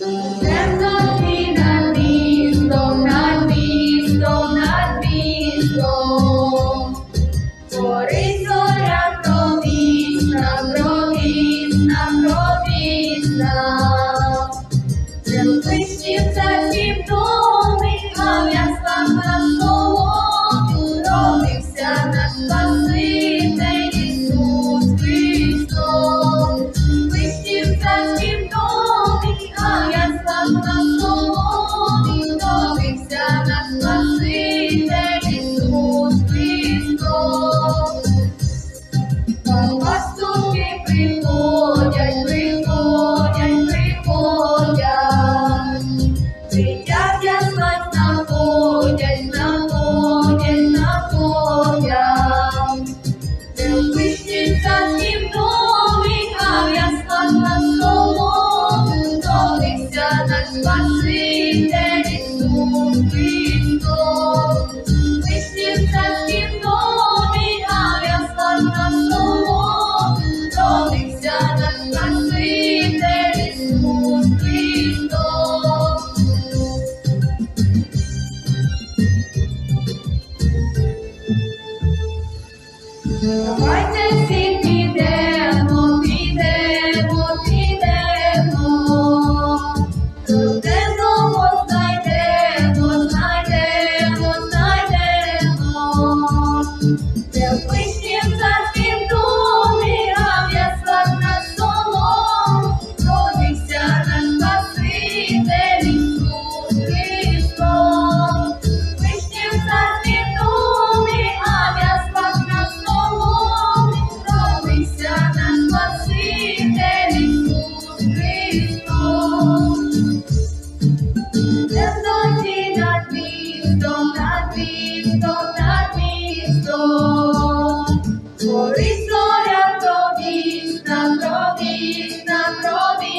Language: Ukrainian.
Нам робіть нам, не лишнім за blue. Гори зоря тобі, на тобі, на тобі.